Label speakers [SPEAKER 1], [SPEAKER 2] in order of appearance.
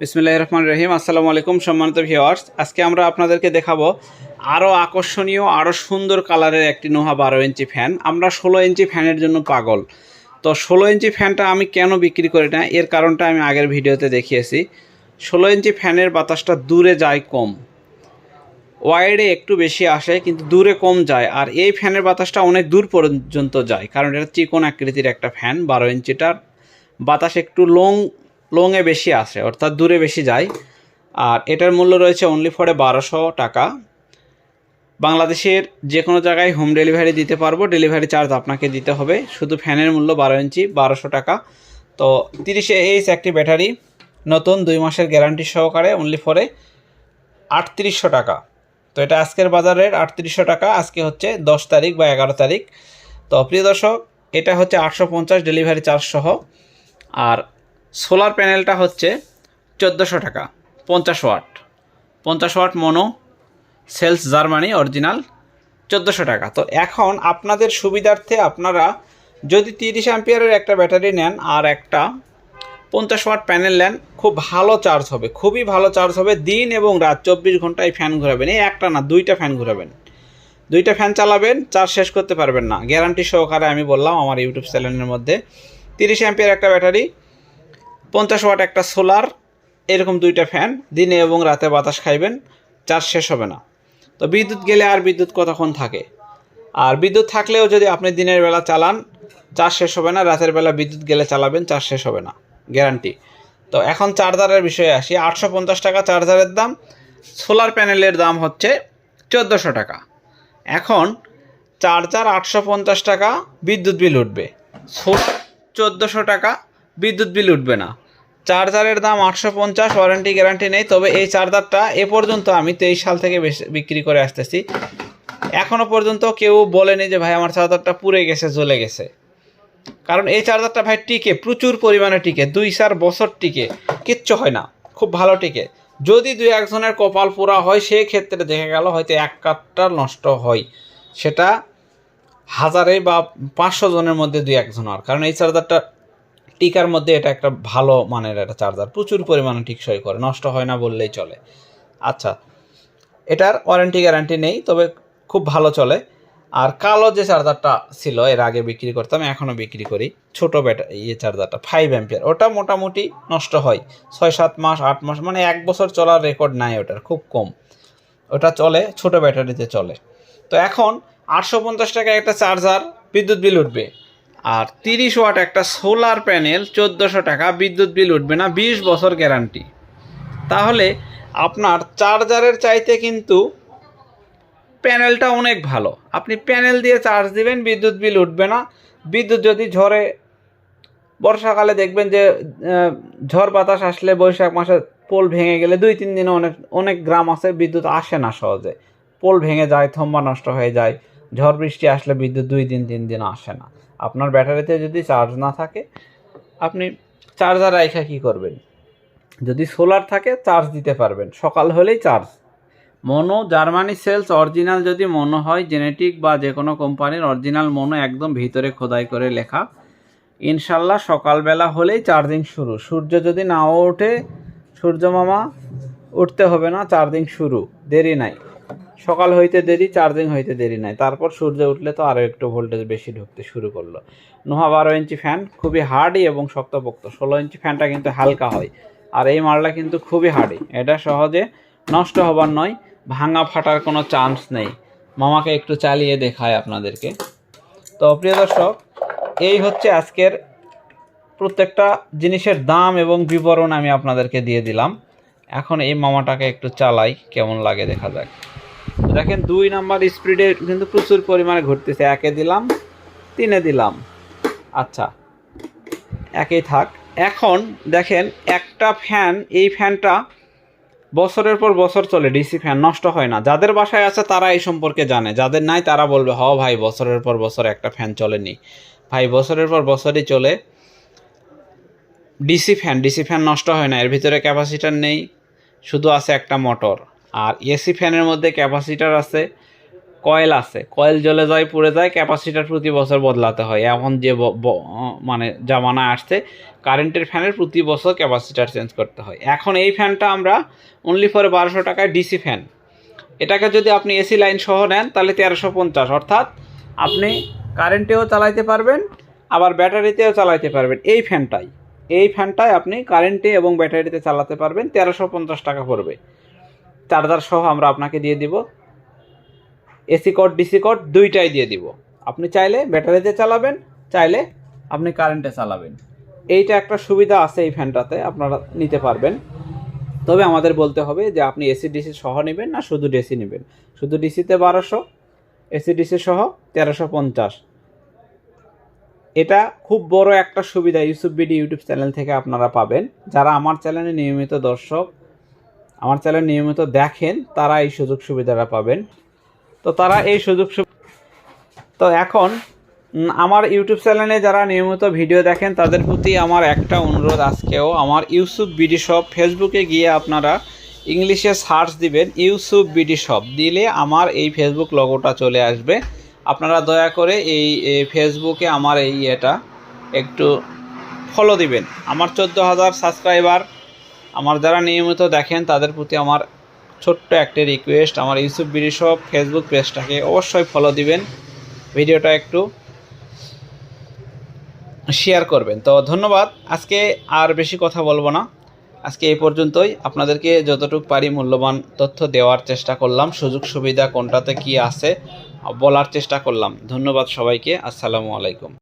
[SPEAKER 1] বিসমিল্লাহ রহমান রহিম আসসালামু আলাইকুম সম্মানিত ভিওয়ার্স আজকে আমরা আপনাদেরকে দেখাবো আরও আকর্ষণীয় আরও সুন্দর কালারের একটি নোহা বারো ইঞ্চি ফ্যান। আমরা ষোলো ইঞ্চি ফ্যানের জন্য পাগল। তো ষোলো ইঞ্চি ফ্যানটা আমি কেন বিক্রি করি না? এর কারণটা আমি আগের ভিডিওতে দেখিয়েছি। ষোলো ইঞ্চি ফ্যানের বাতাসটা দূরে যায় কম। ওয়াইডে একটু বেশি আসে, কিন্তু দূরে কম যায়। আর এই ফ্যানের বাতাসটা অনেক দূর পর্যন্ত যায়, কারণ এটা চিকন আকৃতির একটা ফ্যান। বারো ইঞ্চিটার বাতাস একটু লং লংয়ে বেশি আসে, অর্থাৎ দূরে বেশি যায়। আর এটার মূল্য রয়েছে অনলি ফরে বারোশো টাকা। বাংলাদেশের যে কোনো জায়গায় হোম ডেলিভারি দিতে পারব ডেলিভারি চার্জ আপনাকে দিতে হবে। শুধু ফ্যানের মূল্য বারো ইঞ্চি, বারোশো টাকা। তো তিরিশে এইচ একটি ব্যাটারি, নতুন, দুই মাসের গ্যারান্টি সহকারে অনলি ফরে আটত্রিশশো টাকা। তো এটা আজকের বাজারের আটত্রিশশো টাকা, আজকে হচ্ছে দশ তারিখ বা এগারো তারিখ। তো প্রিয় দর্শক, এটা হচ্ছে আটশো পঞ্চাশ ডেলিভারি চার্জ সহ। আর সোলার প্যানেলটা হচ্ছে চোদ্দোশো টাকা, পঞ্চাশ ওয়াট। পঞ্চাশ watt mono, cells Germany original, চোদ্দোশো টাকা। তো এখন আপনাদের সুবিধার্থে আপনারা যদি তিরিশ অ্যাম্পিয়ারের একটা ব্যাটারি নেন আর একটা পঞ্চাশ ওয়াট প্যানেল নেন, খুব ভালো চার্জ হবে, খুবই ভালো চার্জ হবে। দিন এবং রাত চব্বিশ ঘন্টায় ফ্যান ঘোরাবেন, এই একটা না, দুইটা ফ্যান ঘোরাবেন। দুইটা ফ্যান চালাবেন, চার্জ শেষ করতে পারবেন না। গ্যারান্টি সহকারে আমি বললাম আমার ইউটিউব চ্যানেলের মধ্যে, তিরিশ অ্যাম্পিয়ার একটা ব্যাটারি পঞ্চাশ ওয়াট একটা সোলার, এরকম দুইটা ফ্যান, দিনে এবং রাতে বাতাস খাইবেন, চার্জ শেষ হবে না। তো বিদ্যুৎ গেলে আর বিদ্যুৎ কতক্ষণ থাকে? আর বিদ্যুৎ থাকলেও যদি আপনি দিনের বেলা চালান, চার্জ শেষ হবে না, রাতের বেলা বিদ্যুৎ গেলে চালাবেন, চার্জ শেষ হবে না, গ্যারান্টি। তো এখন চার্জারের বিষয়ে আসি, আটশো পঞ্চাশ টাকা চার্জারের দাম, সোলার প্যানেলের দাম হচ্ছে চোদ্দোশো টাকা। এখন চার্জার আটশো পঞ্চাশ টাকা, বিদ্যুৎ বিল উঠবে, সোলার চোদ্দোশো টাকা বিদ্যুৎ বিল উঠবে না। চার্জারের দাম আটশো পঞ্চাশ, ওয়ারেন্টি গ্যারান্টি নেই, তবে এই চার্জারটা এ পর্যন্ত আমি তেইশ সাল থেকে বিক্রি করে আসতেছি। এখনও পর্যন্ত কেউ বলেনি যে, ভাই, আমার চার্জারটা পুড়ে গেছে, জ্বলে গেছে। কারণ এই চার্জারটা, ভাই, টিকে, প্রচুর পরিমাণে টিকে, দুই চার বছর টিকে, কিচ্ছু হয় না, খুব ভালো টিকে। যদি দুই একজনের কপাল পোড়া হয় সেই ক্ষেত্রে দেখা গেল হয়তো এক কাঠটা নষ্ট হয়। সেটা হাজারে বা পাঁচশো জনের মধ্যে দুই একজন আর কারণ এই চার্জারটা টিকার মধ্যে এটা একটা ভালো মানের একটা চার্জার প্রচুর পরিমাণে টিকসই করে, নষ্ট হয় না বললেই চলে। আচ্ছা এটার ওয়ারেন্টি গ্যারান্টি নেই, তবে খুব ভালো চলে। আর কালো যে চার্জারটা ছিল, এর আগে বিক্রি করতাম এখনও বিক্রি করি। ছোট ব্যাটা ইয়ে চার্জারটা ফাইভ অ্যাম্পিয়ার ওটা মোটামুটি নষ্ট হয়। ছয়, সাত মাস, আট মাস মানে এক বছর চলার রেকর্ড নাই ওটার, খুব কম। ওটা চলে, ছোট ব্যাটারিতে চলে। তো এখন আটশো পঞ্চাশ টাকা একটা চার্জার বিদ্যুৎ বিল উঠবে। আর তিরিশ ওয়াট একটা সোলার প্যানেল চোদ্দোশো টাকা, বিদ্যুৎ বিল উঠবে না, বিশ বছর গ্যারান্টি। তাহলে আপনার চার্জারের চাইতে কিন্তু প্যানেলটা অনেক ভালো। আপনি প্যানেল দিয়ে চার্জ দিবেন, বিদ্যুৎ বিল উঠবে না। বিদ্যুৎ যদি ঝড়ে বর্ষাকালে দেখবেন যে ঝড় বাতাস আসলে বৈশাখ মাসে পোল ভেঙে গেলে দুই, তিন দিনে অনেক অনেক গ্রাম আছে, বিদ্যুৎ আসে না সহজে। পোল ভেঙে যায়, থম্বা নষ্ট হয়ে যায়। ঝড় বৃষ্টি আসলে বিদ্যুৎ দুই দিন, তিন দিন আসে না। আপনার ব্যাটারিতে যদি চার্জ না থাকে, আপনি চার্জার রাইখা কী করবেন? যদি সোলার থাকে, চার্জ দিতে পারবেন। সকাল হলেই charge. Mono Germany cells original যদি মনো হয়, জেনেটিক বা যে কোনো কোম্পানির অরিজিনাল মনো একদম ভিতরে খোদাই করে লেখা। ইনশাল্লাহ সকালবেলা হলেই চার্জিং শুরু। সূর্য যদি নাও ওঠে, সূর্য মামা, উঠতে হবে না, চার্জিং শুরু। দেরি নাই। সকাল হইতে দেরি, চার্জিং হইতে দেরি নাই। তারপর সূর্য উঠলে তো আরও একটু ভোল্টেজ বেশি ঢুকতে শুরু করল। নোহা বারো ইঞ্চি ফ্যান খুবই হার্ডি এবং শক্তপোক্ত। ষোলো ইঞ্চি ফ্যানটা কিন্তু হালকা হয়। আর এই মালটা কিন্তু খুবই হার্ডি এটা সহজে নষ্ট হবার নয়, ভাঙা ফাটার কোনো চান্স নেই। মামাকে একটু চালিয়ে দেখায় আপনাদেরকে। তো প্রিয় দর্শক, এই হচ্ছে আজকের প্রত্যেকটা জিনিসের দাম এবং বিবরণ আমি আপনাদেরকে দিয়ে দিলাম। এখন এই মামাটাকে একটু চালাই, কেমন লাগে দেখা যাক। দেখেন দুই নাম্বার স্পিডে কিন্তু প্রচুর পরিমাণে ঘুরতেছে। একে দিলাম, তিনে দিলাম। আচ্ছা একেই থাক। এখন দেখেন একটা ফ্যান এই ফ্যানটা বছরের পর বছর চলে ডিসি ফ্যান নষ্ট হয় না। যাদের বাসায় আছে তারা এই সম্পর্কে জানে, যাদের নাই তারা বলবে হ ভাই, বছরের পর বছর একটা ফ্যান চলেনি। ভাই, বছরের পর বছরই চলে। ডিসি ফ্যান ডিসি ফ্যান নষ্ট হয় না, এর ভিতরে ক্যাপাসিটার নেই, শুধু আছে একটা মোটর আর এসি ফ্যানের মধ্যে ক্যাপাসিটার আছে, কয়েল আছে। কয়েল জ্বলে যায়, পুড়ে যায়, ক্যাপাসিটার প্রতি বছর বদলাতে হয়। এখন যে মানে জামানা আসছে, কারেন্টের ফ্যানের প্রতি বছর ক্যাপাসিটার চেঞ্জ করতে হয়। এখন এই ফ্যানটা আমরা অনলি ফর বারোশো টাকায় ডিসি ফ্যান। এটাকে যদি আপনি এসি লাইন সহ নেন, তাহলে তেরোশো পঞ্চাশ। অর্থাৎ আপনি কারেন্টেও চালাইতে পারবেন, আবার ব্যাটারিতেও চালাইতে পারবেন। এই ফ্যানটাই। এই ফ্যানটাই আপনি কারেন্টে এবং ব্যাটারিতে চালাতে পারবেন, তেরোশো পঞ্চাশ টাকা পড়বে। চার্জার সহ আমরা আপনাকে দিয়ে দিব। এসি কোড ডিসি কোড দুইটাই দিয়ে দিব। আপনি চাইলে ব্যাটারিতে চালাবেন, চাইলে আপনি কারেন্টে চালাবেন। এইটা একটা সুবিধা আছে এই ফ্যানটাতে আপনারা নিতে পারবেন। তবে আমাদের বলতে হবে যে আপনি এসি, ডিসি সহ নেবেন না, শুধু ডিসি নেবেন। শুধু ডিসিতে বারোশো, এসি, ডিসি সহ তেরোশো পঞ্চাশ। এটা খুব বড় একটা সুবিধা ইউসুফ বিডি ইউটিউব চ্যানেল থেকে আপনারা পাবেন। যারা আমার চ্যানেলে নিয়মিত দর্শক আমার চ্যানেল নিয়মিত দেখেন তারা এই সুযোগ সুবিধাটা পাবেন। তো তারা এই সুযোগ তো এখন আমার ইউটিউব চ্যানেলে যারা নিয়মিত ভিডিও দেখেন, তাদের প্রতি আমার একটা অনুরোধ আজকেও। আমার ইউসুফ বিডি শপ, ফেসবুকে গিয়ে আপনারা ইংলিশে সার্চ দিবেন, ইউসুফ বিডি শপ। দিলে আমার এই ফেসবুক লগোটা চলে আসবে। আপনারা দয়া করে এই ফেসবুকে আমার এই এটা একটু ফলো দিবেন। আমার চোদ্দ হাজার সাবস্ক্রাইবার আমার যারা নিয়মিত দেখেন, তাদের প্রতি আমার ছোট্ট একটা রিকোয়েস্ট আমার ইউসুফ বিডি শপ ফেসবুক পেজটাকে অবশ্যই ফলো দিবেন। ভিডিওটা একটু শেয়ার করবেন। তো ধন্যবাদ। আজকে আর বেশি কথা বলব না। আজকে এই পর্যন্তই। আপনাদেরকে যতটুকু পারি মূল্যবান তথ্য দেওয়ার চেষ্টা করলাম। সুযোগ সুবিধা কোনটাতে কি আছে, বলার চেষ্টা করলাম। ধন্যবাদ সবাইকে। আসসালামু আলাইকুম।